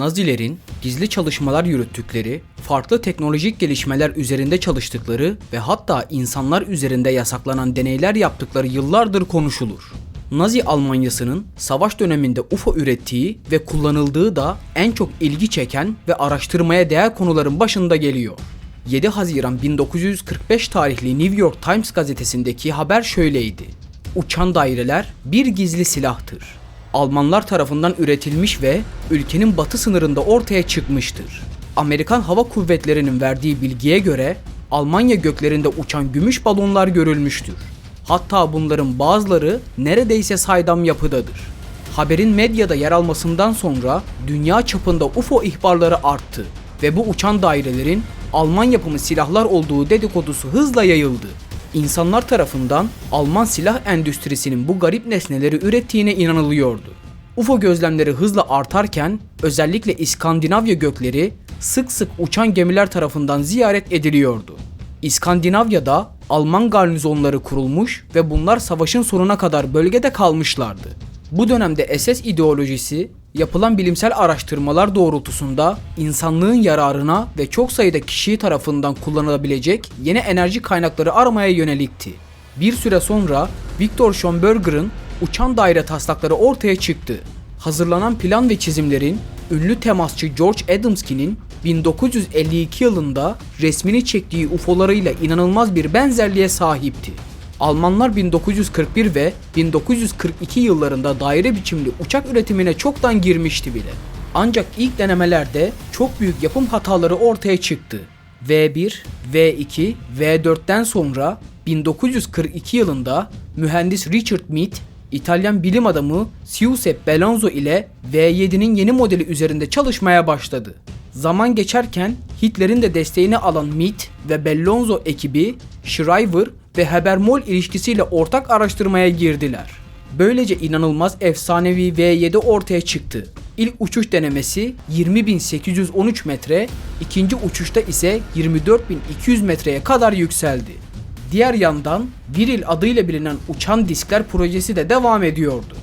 Nazilerin gizli çalışmalar yürüttükleri, farklı teknolojik gelişmeler üzerinde çalıştıkları ve hatta insanlar üzerinde yasaklanan deneyler yaptıkları yıllardır konuşulur. Nazi Almanyası'nın savaş döneminde UFO ürettiği ve kullanıldığı da en çok ilgi çeken ve araştırmaya değer konuların başında geliyor. 7 Haziran 1945 tarihli New York Times gazetesindeki haber şöyleydi. Uçan daireler bir gizli silahtır. Almanlar tarafından üretilmiş ve ülkenin batı sınırında ortaya çıkmıştır. Amerikan Hava Kuvvetleri'nin verdiği bilgiye göre Almanya göklerinde uçan gümüş balonlar görülmüştür. Hatta bunların bazıları neredeyse saydam yapıdadır. Haberin medyada yer almasından sonra dünya çapında UFO ihbarları arttı ve bu uçan dairelerin Alman yapımı silahlar olduğu dedikodusu hızla yayıldı. İnsanlar tarafından Alman silah endüstrisinin bu garip nesneleri ürettiğine inanılıyordu. UFO gözlemleri hızla artarken özellikle İskandinavya gökleri sık sık uçan gemiler tarafından ziyaret ediliyordu. İskandinavya'da Alman garnizonları kurulmuş ve bunlar savaşın sonuna kadar bölgede kalmışlardı. Bu dönemde SS ideolojisi yapılan bilimsel araştırmalar doğrultusunda insanlığın yararına ve çok sayıda kişi tarafından kullanılabilecek yeni enerji kaynakları aramaya yönelikti. Bir süre sonra Viktor Schomburger'ın uçan daire taslakları ortaya çıktı. Hazırlanan plan ve çizimlerin ünlü temasçı George Adamski'nin 1952 yılında resmini çektiği UFO'larıyla inanılmaz bir benzerliğe sahipti. Almanlar 1941 ve 1942 yıllarında daire biçimli uçak üretimine çoktan girmişti bile. Ancak ilk denemelerde çok büyük yapım hataları ortaya çıktı. V1, V2, V4'ten sonra 1942 yılında mühendis Richard Mead, İtalyan bilim adamı Giuseppe Belonzo ile V7'nin yeni modeli üzerinde çalışmaya başladı. Zaman geçerken Hitler'in de desteğini alan Mead ve Bellonzo ekibi Shriver ve Habermol ilişkisiyle ortak araştırmaya girdiler. Böylece inanılmaz efsanevi V7 ortaya çıktı. İlk uçuş denemesi 20.813 metre, ikinci uçuşta ise 24.200 metreye kadar yükseldi. Diğer yandan Viril adıyla bilinen uçan diskler projesi de devam ediyordu.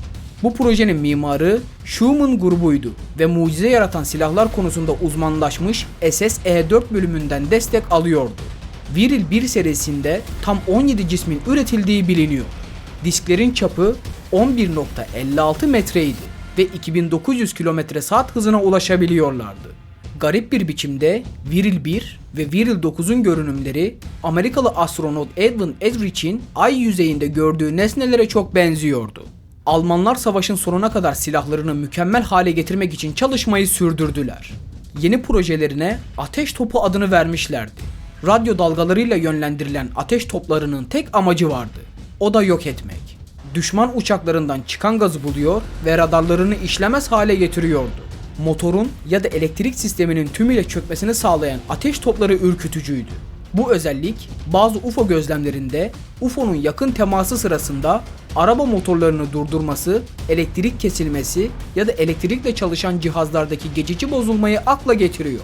Bu projenin mimarı Schumann grubuydu ve mucize yaratan silahlar konusunda uzmanlaşmış SS-E4 bölümünden destek alıyordu. Viril 1 serisinde tam 17 cismin üretildiği biliniyor. Disklerin çapı 11.56 metreydi ve 2900 km saat hızına ulaşabiliyorlardı. Garip bir biçimde Viril 1 ve Viril 9'un görünümleri Amerikalı astronot Edwin Edrich'in ay yüzeyinde gördüğü nesnelere çok benziyordu. Almanlar savaşın sonuna kadar silahlarını mükemmel hale getirmek için çalışmayı sürdürdüler. Yeni projelerine ateş topu adını vermişlerdi. Radyo dalgalarıyla yönlendirilen ateş toplarının tek amacı vardı. O da yok etmek. Düşman uçaklarından çıkan gazı buluyor ve radarlarını işlemez hale getiriyordu. Motorun ya da elektrik sisteminin tümüyle çökmesini sağlayan ateş topları ürkütücüydü. Bu özellik bazı UFO gözlemlerinde UFO'nun yakın teması sırasında araba motorlarını durdurması, elektrik kesilmesi ya da elektrikle çalışan cihazlardaki geçici bozulmayı akla getiriyor.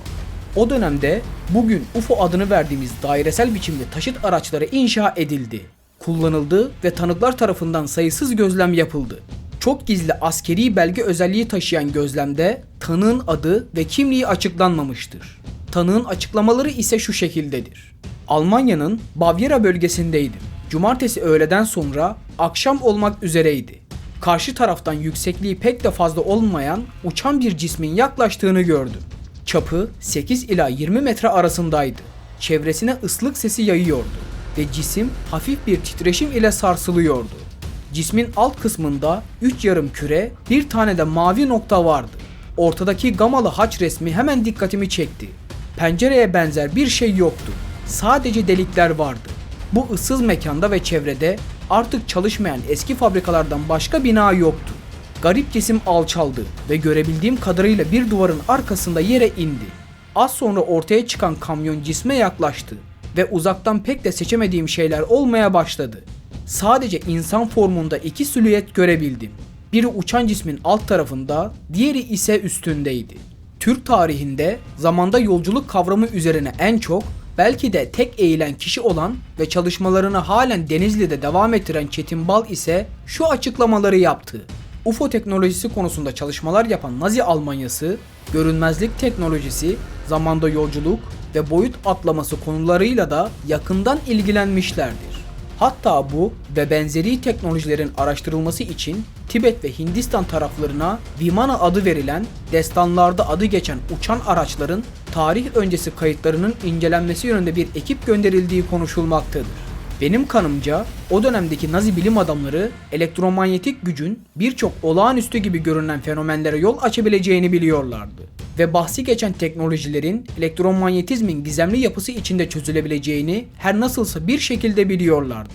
O dönemde bugün UFO adını verdiğimiz dairesel biçimde taşıt araçları inşa edildi, kullanıldı ve tanıklar tarafından sayısız gözlem yapıldı. Çok gizli askeri belge özelliği taşıyan gözlemde tanığın adı ve kimliği açıklanmamıştır. Tanığın açıklamaları ise şu şekildedir. Almanya'nın Bavyera bölgesindeydim. Cumartesi öğleden sonra akşam olmak üzereydi. Karşı taraftan yüksekliği pek de fazla olmayan uçan bir cismin yaklaştığını gördüm. Çapı 8 ila 20 metre arasındaydı. Çevresine ıslık sesi yayıyordu ve cisim hafif bir titreşim ile sarsılıyordu. Cismin alt kısmında 3 yarım küre, bir tane de mavi nokta vardı. Ortadaki gamalı haç resmi hemen dikkatimi çekti. Pencereye benzer bir şey yoktu. Sadece delikler vardı. Bu ıssız mekanda ve çevrede artık çalışmayan eski fabrikalardan başka bina yoktu. Garip cisim alçaldı ve görebildiğim kadarıyla bir duvarın arkasında yere indi. Az sonra ortaya çıkan kamyon cisme yaklaştı ve uzaktan pek de seçemediğim şeyler olmaya başladı. Sadece insan formunda iki silüet görebildim. Biri uçan cismin alt tarafında, diğeri ise üstündeydi. Türk tarihinde zamanda yolculuk kavramı üzerine en çok belki de tek eğilen kişi olan ve çalışmalarını halen Denizli'de devam ettiren Çetin Bal ise şu açıklamaları yaptı. UFO teknolojisi konusunda çalışmalar yapan Nazi Almanyası, görünmezlik teknolojisi, zamanda yolculuk ve boyut atlaması konularıyla da yakından ilgilenmişlerdir. Hatta bu ve benzeri teknolojilerin araştırılması için Tibet ve Hindistan taraflarına Vimana adı verilen, destanlarda adı geçen uçan araçların tarih öncesi kayıtlarının incelenmesi yönünde bir ekip gönderildiği konuşulmaktadır. Benim kanımca o dönemdeki Nazi bilim adamları elektromanyetik gücün birçok olağanüstü gibi görünen fenomenlere yol açabileceğini biliyorlardı. Ve bahsi geçen teknolojilerin elektromanyetizmin gizemli yapısı içinde çözülebileceğini her nasılsa bir şekilde biliyorlardı.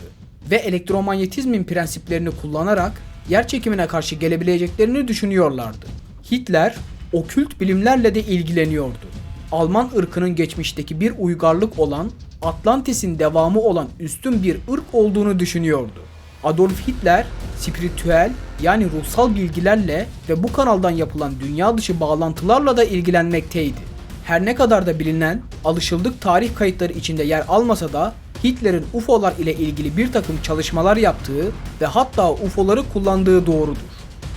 Ve elektromanyetizmin prensiplerini kullanarak yer çekimine karşı gelebileceklerini düşünüyorlardı. Hitler okült bilimlerle de ilgileniyordu. Alman ırkının geçmişteki bir uygarlık olan Atlantis'in devamı olan üstün bir ırk olduğunu düşünüyordu. Adolf Hitler spiritüel yani ruhsal bilgilerle ve bu kanaldan yapılan dünya dışı bağlantılarla da ilgilenmekteydi. Her ne kadar da bilinen, alışıldık tarih kayıtları içinde yer almasa da Hitler'in UFO'lar ile ilgili bir takım çalışmalar yaptığı ve hatta UFO'ları kullandığı doğrudur.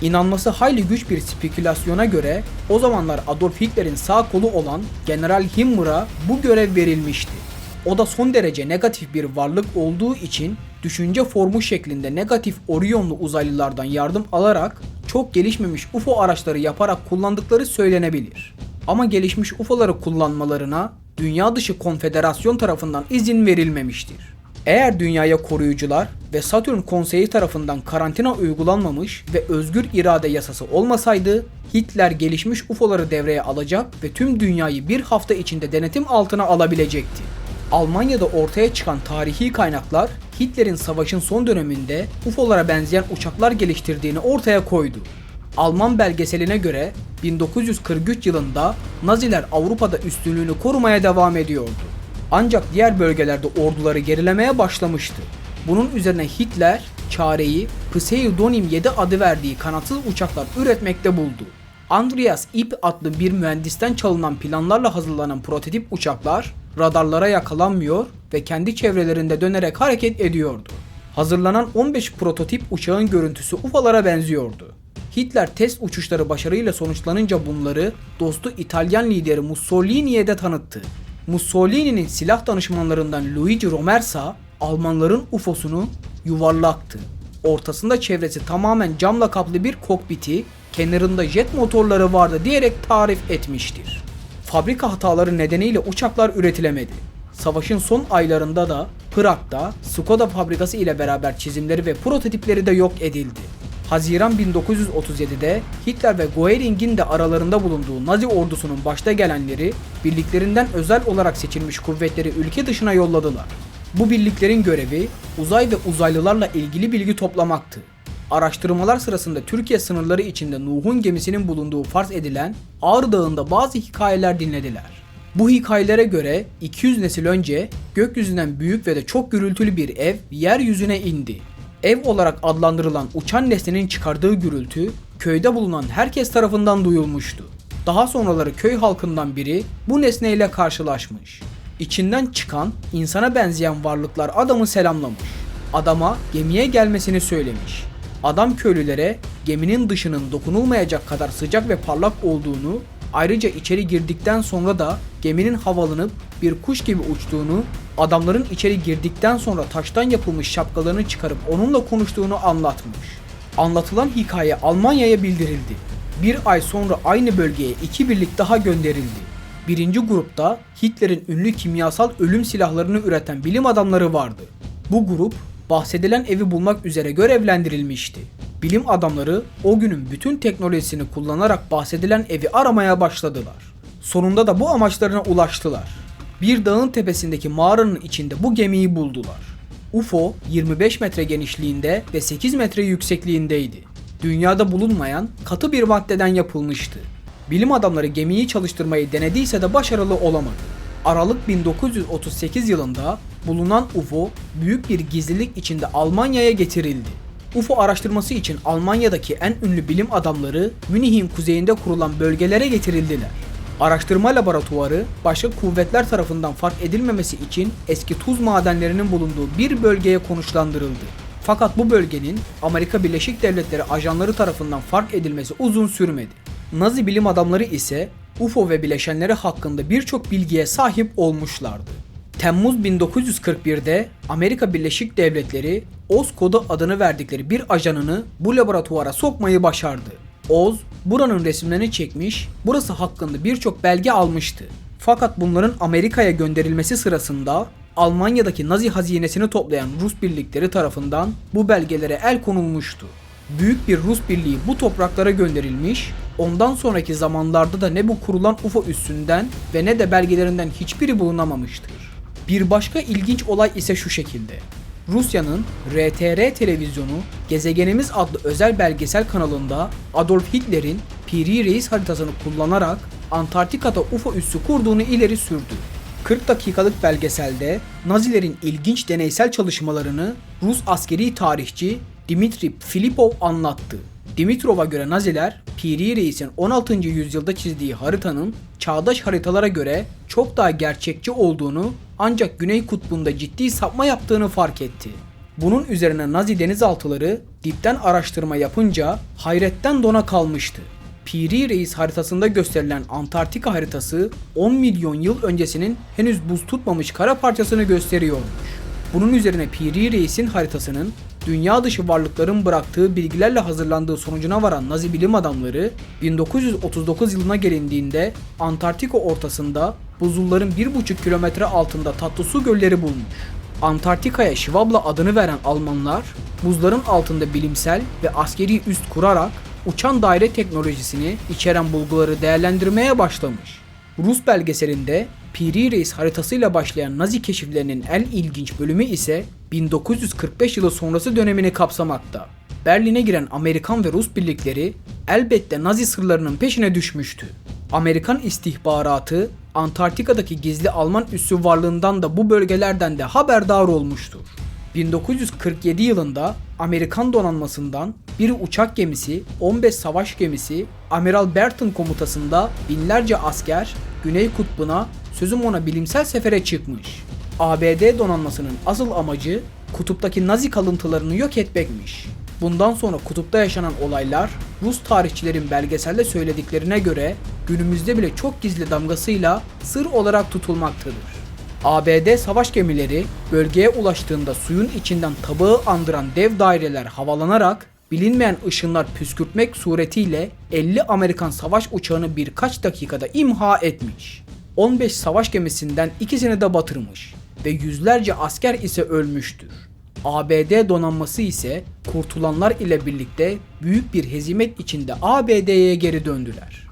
İnanması hayli güç bir spekülasyona göre o zamanlar Adolf Hitler'in sağ kolu olan General Himmler'a bu görev verilmişti. O da son derece negatif bir varlık olduğu için düşünce formu şeklinde negatif Orionlu uzaylılardan yardım alarak çok gelişmemiş UFO araçları yaparak kullandıkları söylenebilir. Ama gelişmiş UFO'ları kullanmalarına dünya dışı konfederasyon tarafından izin verilmemiştir. Eğer dünyaya koruyucular ve Satürn konseyi tarafından karantina uygulanmamış ve özgür irade yasası olmasaydı Hitler gelişmiş UFO'ları devreye alacak ve tüm dünyayı bir hafta içinde denetim altına alabilecekti. Almanya'da ortaya çıkan tarihi kaynaklar Hitler'in savaşın son döneminde UFO'lara benzeyen uçaklar geliştirdiğini ortaya koydu. Alman belgeseline göre 1943 yılında Naziler Avrupa'da üstünlüğünü korumaya devam ediyordu. Ancak diğer bölgelerde orduları gerilemeye başlamıştı. Bunun üzerine Hitler çareyi Pseudonim 7 adı verdiği kanatsız uçaklar üretmekte buldu. Andreas Ip adlı bir mühendisten çalınan planlarla hazırlanan prototip uçaklar radarlara yakalanmıyor ve kendi çevrelerinde dönerek hareket ediyordu. Hazırlanan 15 prototip uçağın görüntüsü UFO'lara benziyordu. Hitler test uçuşları başarıyla sonuçlanınca bunları dostu İtalyan lideri Mussolini'ye de tanıttı. Mussolini'nin silah danışmanlarından Luigi Romersa Almanların UFO'sunu yuvarlaktı. Ortasında çevresi tamamen camla kaplı bir kokpiti, kenarında jet motorları vardı diyerek tarif etmiştir. Fabrika hataları nedeniyle uçaklar üretilemedi. Savaşın son aylarında da Prag'da Skoda fabrikası ile beraber çizimleri ve prototipleri de yok edildi. Haziran 1937'de Hitler ve Goering'in de aralarında bulunduğu Nazi ordusunun başta gelenleri birliklerinden özel olarak seçilmiş kuvvetleri ülke dışına yolladılar. Bu birliklerin görevi uzay ve uzaylılarla ilgili bilgi toplamaktı. Araştırmalar sırasında Türkiye sınırları içinde Nuh'un gemisinin bulunduğu farz edilen Ağrı Dağı'nda bazı hikayeler dinlediler. Bu hikayelere göre 200 nesil önce gökyüzünden büyük ve de çok gürültülü bir ev yeryüzüne indi. Ev olarak adlandırılan uçan nesnenin çıkardığı gürültü köyde bulunan herkes tarafından duyulmuştu. Daha sonraları köy halkından biri bu nesneyle karşılaşmış. İçinden çıkan insana benzeyen varlıklar adamı selamlamış. Adama gemiye gelmesini söylemiş. Adam köylülere geminin dışının dokunulmayacak kadar sıcak ve parlak olduğunu, ayrıca içeri girdikten sonra da geminin havalanıp bir kuş gibi uçtuğunu, adamların içeri girdikten sonra taştan yapılmış şapkalarını çıkarıp onunla konuştuğunu anlatmış. Anlatılan hikaye Almanya'ya bildirildi. Bir ay sonra aynı bölgeye iki birlik daha gönderildi. Birinci grupta Hitler'in ünlü kimyasal ölüm silahlarını üreten bilim adamları vardı. Bu grup bahsedilen evi bulmak üzere görevlendirilmişti. Bilim adamları o günün bütün teknolojisini kullanarak bahsedilen evi aramaya başladılar. Sonunda da bu amaçlarına ulaştılar. Bir dağın tepesindeki mağaranın içinde bu gemiyi buldular. UFO 25 metre genişliğinde ve 8 metre yüksekliğindeydi. Dünyada bulunmayan katı bir maddeden yapılmıştı. Bilim adamları gemiyi çalıştırmayı denediyse de başarılı olamadı. Aralık 1938 yılında bulunan UFO büyük bir gizlilik içinde Almanya'ya getirildi. UFO araştırması için Almanya'daki en ünlü bilim adamları Münih'in kuzeyinde kurulan bölgelere getirildiler. Araştırma laboratuvarı başka kuvvetler tarafından fark edilmemesi için eski tuz madenlerinin bulunduğu bir bölgeye konuşlandırıldı. Fakat bu bölgenin Amerika Birleşik Devletleri ajanları tarafından fark edilmesi uzun sürmedi. Nazi bilim adamları ise UFO ve bileşenleri hakkında birçok bilgiye sahip olmuşlardı. Temmuz 1941'de Amerika Birleşik Devletleri Oz kodu adını verdikleri bir ajanını bu laboratuvara sokmayı başardı. Oz buranın resimlerini çekmiş, burası hakkında birçok belge almıştı. Fakat bunların Amerika'ya gönderilmesi sırasında Almanya'daki Nazi hazinesini toplayan Rus birlikleri tarafından bu belgelere el konulmuştu. Büyük bir Rus birliği bu topraklara gönderilmiş, ondan sonraki zamanlarda da ne bu kurulan UFO üssünden ve ne de belgelerinden hiçbiri bulunamamıştır. Bir başka ilginç olay ise şu şekilde. Rusya'nın RTR televizyonu Gezegenimiz adlı özel belgesel kanalında Adolf Hitler'in Piri Reis haritasını kullanarak Antarktika'da UFO üssü kurduğunu ileri sürdü. 40 dakikalık belgeselde Nazilerin ilginç deneysel çalışmalarını Rus askeri tarihçi Dimitri Filipov anlattı. Dimitrov'a göre Naziler, Piri Reis'in 16. yüzyılda çizdiği haritanın çağdaş haritalara göre çok daha gerçekçi olduğunu ancak Güney Kutbu'nda ciddi sapma yaptığını fark etti. Bunun üzerine Nazi denizaltıları dipten araştırma yapınca hayretten dona kalmıştı. Piri Reis haritasında gösterilen Antarktika haritası 10 milyon yıl öncesinin henüz buz tutmamış kara parçasını gösteriyormuş. Bunun üzerine Piri Reis'in haritasının dünya dışı varlıkların bıraktığı bilgilerle hazırlandığı sonucuna varan Nazi bilim adamları 1939 yılına gelindiğinde Antarktika ortasında buzulların 1,5 kilometre altında tatlı su gölleri bulmuş. Antarktika'ya Şivabla adını veren Almanlar buzların altında bilimsel ve askeri üst kurarak uçan daire teknolojisini içeren bulguları değerlendirmeye başlamış. Rus belgeselinde Piri Reis haritasıyla başlayan Nazi keşiflerinin en ilginç bölümü ise 1945 yılı sonrası dönemini kapsamakta. Berlin'e giren Amerikan ve Rus birlikleri elbette Nazi sırlarının peşine düşmüştü. Amerikan istihbaratı Antarktika'daki gizli Alman üssü varlığından da bu bölgelerden de haberdar olmuştur. 1947 yılında Amerikan donanmasından bir uçak gemisi, 15 savaş gemisi, Amiral Burton komutasında binlerce asker Güney Kutbu'na sözüm ona bilimsel sefere çıkmış. ABD donanmasının asıl amacı kutuptaki Nazi kalıntılarını yok etmekmiş. Bundan sonra kutupta yaşanan olaylar Rus tarihçilerin belgeselde söylediklerine göre günümüzde bile çok gizli damgasıyla sır olarak tutulmaktadır. ABD savaş gemileri bölgeye ulaştığında suyun içinden tabağı andıran dev daireler havalanarak bilinmeyen ışınlar püskürtmek suretiyle 50 Amerikan savaş uçağını birkaç dakikada imha etmiş. 15 savaş gemisinden ikisini de batırmış ve yüzlerce asker ise ölmüştür. ABD donanması ise kurtulanlar ile birlikte büyük bir hezimet içinde ABD'ye geri döndüler.